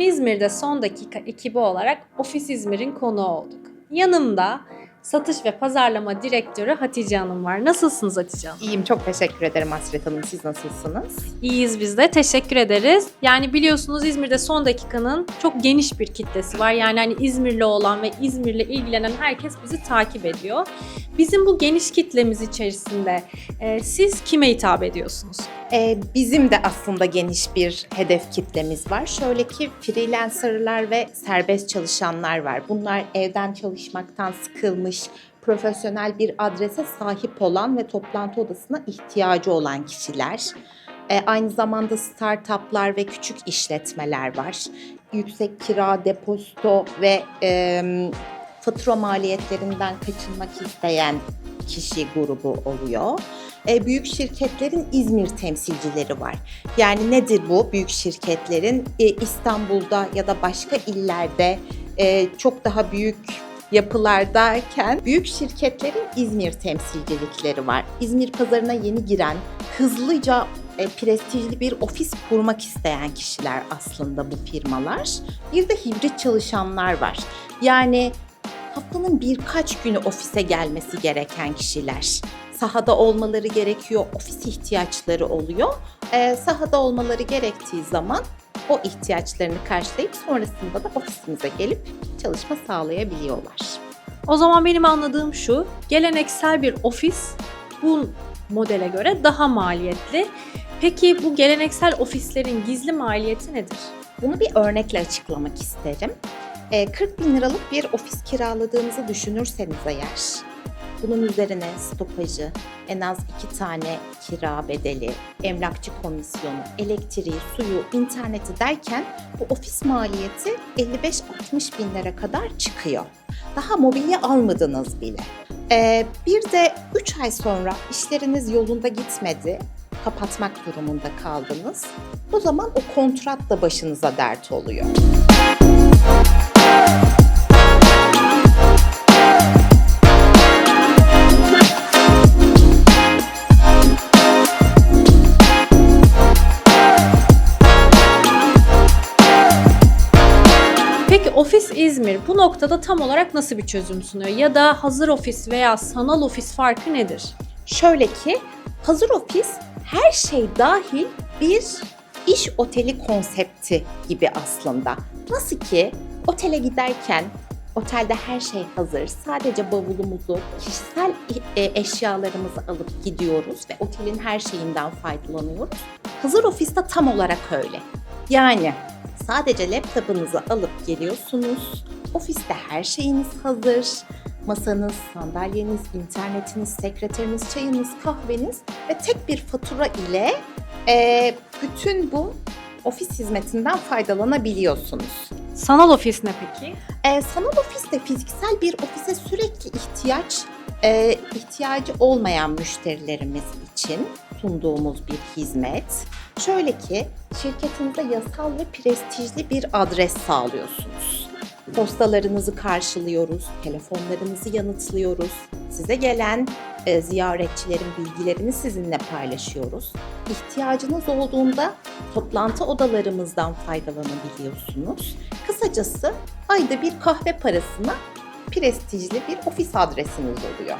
İzmir'de son dakika ekibi olarak Ofis İzmir'in konuğu olduk. Yanımda satış ve pazarlama direktörü Hatice Hanım var. Nasılsınız Hatice Hanım? İyiyim, çok teşekkür ederim Hasret Hanım. Siz nasılsınız? İyiyiz biz de. Teşekkür ederiz. Yani biliyorsunuz İzmir'de son dakikanın çok geniş bir kitlesi var. Yani hani İzmirli olan ve İzmir'le ilgilenen herkes bizi takip ediyor. Bizim bu geniş kitlemiz içerisinde e, siz kime hitap ediyorsunuz? Ee, bizim de aslında geniş bir hedef kitlemiz var. Şöyle ki freelancerlar ve serbest çalışanlar var. Bunlar evden çalışmaktan sıkılmış, profesyonel bir adrese sahip olan ve toplantı odasına ihtiyacı olan kişiler. Ee, aynı zamanda startuplar ve küçük işletmeler var. Yüksek kira, depozito ve e, fatura maliyetlerinden kaçınmak isteyen kişi grubu oluyor. E, büyük şirketlerin İzmir temsilcileri var. Yani nedir bu büyük şirketlerin e, İstanbul'da ya da başka illerde e, çok daha büyük yapılardayken büyük şirketlerin İzmir temsilcilikleri var. İzmir pazarına yeni giren, hızlıca e, prestijli bir ofis kurmak isteyen kişiler aslında bu firmalar. Bir de hibrit çalışanlar var. Yani haftanın birkaç günü ofise gelmesi gereken kişiler. Sahada olmaları gerekiyor, ofis ihtiyaçları oluyor. Ee, sahada olmaları gerektiği zaman o ihtiyaçlarını karşılayıp sonrasında da ofisimize gelip çalışma sağlayabiliyorlar. O zaman benim anladığım şu, geleneksel bir ofis bu modele göre daha maliyetli. Peki bu geleneksel ofislerin gizli maliyeti nedir? Bunu bir örnekle açıklamak isterim. Ee, 40 bin liralık bir ofis kiraladığınızı düşünürseniz eğer, bunun üzerine stopajı, en az iki tane kira bedeli, emlakçı komisyonu, elektriği, suyu, interneti derken bu ofis maliyeti 55-60 bin lira kadar çıkıyor. Daha mobilya almadınız bile. Ee, bir de 3 ay sonra işleriniz yolunda gitmedi, kapatmak durumunda kaldınız. O zaman o kontrat da başınıza dert oluyor. İzmir bu noktada tam olarak nasıl bir çözüm sunuyor? Ya da hazır ofis veya sanal ofis farkı nedir? Şöyle ki hazır ofis her şey dahil bir iş oteli konsepti gibi aslında. Nasıl ki otele giderken otelde her şey hazır. Sadece bavulumuzu, kişisel e, eşyalarımızı alıp gidiyoruz ve otelin her şeyinden faydalanıyoruz. Hazır ofiste tam olarak öyle. Yani sadece laptopunuzu alıp geliyorsunuz. Ofiste her şeyiniz hazır. Masanız, sandalyeniz, internetiniz, sekreteriniz, çayınız, kahveniz ve tek bir fatura ile e, bütün bu ofis hizmetinden faydalanabiliyorsunuz. Sanal ofis ne peki? E, sanal ofiste fiziksel bir ofise sürekli ihtiyaç e, ihtiyacı olmayan müşterilerimiz için sunduğumuz bir hizmet. Şöyle ki şirketinize yasal ve prestijli bir adres sağlıyorsunuz. Postalarınızı karşılıyoruz, telefonlarınızı yanıtlıyoruz. Size gelen e, ziyaretçilerin bilgilerini sizinle paylaşıyoruz. İhtiyacınız olduğunda toplantı odalarımızdan faydalanabiliyorsunuz. Kısacası ayda bir kahve parasına prestijli bir ofis adresiniz oluyor.